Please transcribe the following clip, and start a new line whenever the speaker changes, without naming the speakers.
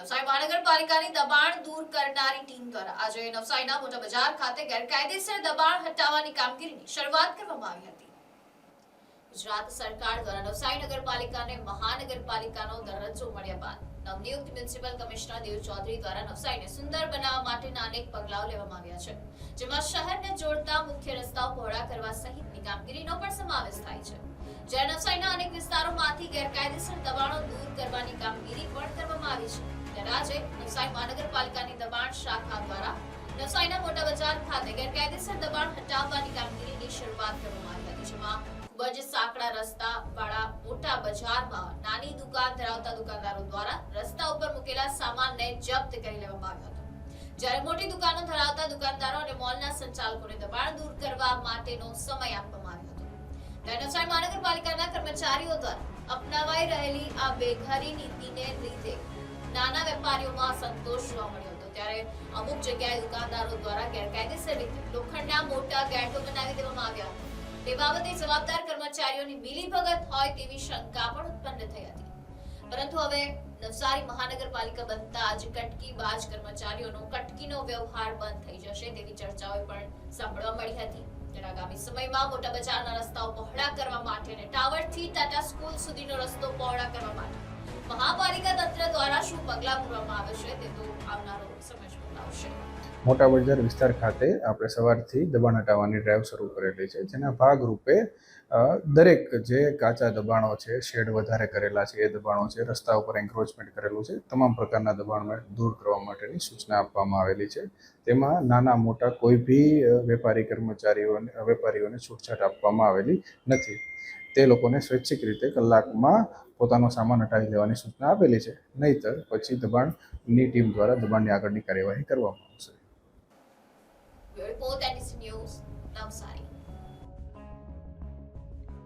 નવસારી મહાનગરપાલિકાની દબાણ દૂર કરનારી ટીમ દ્વારા આજે નવસારીના મોટા બજાર ખાતે ગેરકાયદેસર દબાણ હટાવવાની કામગીરીની શરૂઆત કરવામાં આવી હતી. ગુજરાત સરકાર દ્વારા નવસારી નગરપાલિકાને મહાનગરપાલિકાનો દરજ્જો મળ્યા બાદ નવનિયુક્ત મ્યુનિસિપલ કમિશનર દેવ ચૌધરી દ્વારા નવસારીને સુંદર બનાવવા માટેના અનેક પગલાઓ લેવામાં આવ્યા છે, જેમાં શહેરને જોડતા મુખ્ય રસ્તાઓ પહોળા કરવા સહિતની કામગીરીનો પણ સમાવેશ થાય છે. જ્યારે નવસારીના અનેક વિસ્તારોમાંથી ગેરકાયદેસર દબાણો દૂર કરવાની કામગીરી પણ કરવામાં આવી છે. ત્યારે આજે નવસારી મહાનગરપાલિકાની દબાણ શાખા દ્વારા નવસારીના મોટા બજાર ખાતે ગેરકાયદેસર દબાણ હટાવવાની કામગીરીની શરૂઆત કરવામાં આવી હતી, જેમાં ખૂબ જ સાંકડા રસ્તા વાળા મોટા બજારમાં નાની દુકાન ધરાવતા દુકાનદારો દ્વારા રસ્તા ઉપર મૂકેલા સામાનને જપ્ત કરી લેવામાં આવ્યો હતો. જ્યારે મોટી દુકાનો ધરાવતા દુકાનદારો અને મોલના સંચાલકોને દબાણ દૂર કરવા માટેનો સમય આપવામાં આવ્યો હતો. ત્યારે મહાનગરપાલિકાના કર્મચારીઓ દ્વારા અપનાવાઈ રહેલી આ બેઘરી નીતિને લીધે નાના વેપારીઓમાં સંતોષ જોવા મળ્યો હતો. ત્યારે અમુક જગ્યાએ દુકાનદારો દ્વારા ગેરકાયદેસર રીતે લોખંડના મોટા ગેટો બનાવી દેવામાં આવ્યા. તે બાબતે જવાબદાર કર્મચારીઓની મિલીભગત હોય તેવી શંકા પણ ઉત્પન્ન થઈ હતી. પરંતુ હવે નવસારી મહાનગરપાલિકા બનતા જ કટકીબાજ કર્મચારીઓનો કટકીનો વ્યવહાર બંધ થઈ જશે તેવી ચર્ચાઓ પણ સાંભળવા મળી હતી. આગામી સમયમાં મોટા બજારના રસ્તાઓ પહોળા કરવા માટે અને ટાવરથી ટાટા સ્કૂલ સુધીનો રસ્તો પહોળા કરવા માટે મહાપાલિકા તંત્ર
મોટા બજાર વિસ્તાર ખાતે આપણે સવારથી દબાણ હટાવવાની ડ્રાઈવ શરૂ કરેલી છે, જેના ભાગરૂપે દરેક જે કાચા દબાણો છે, શેડ વધારે કરેલા છે, એ દબાણો છે, રસ્તા ઉપર એન્ક્રોચમેન્ટ કરેલું છે, તમામ પ્રકારના દબાણ દૂર કરવા માટેની સૂચના આપવામાં આવેલી છે. તેમાં નાના મોટા કોઈ બી વેપારી કર્મચારીઓને વેપારીઓને છૂટછાટ આપવામાં આવેલી નથી. તે લોકોને સ્વૈચ્છિક રીતે કલાકમાં પોતાનો સામાન હટાવી લેવાની સૂચના આપેલી છે. નહીતર પછી દબાણની ટીમ દ્વારા દબાણની આગળની કાર્યવાહી કરવામાં આવશે.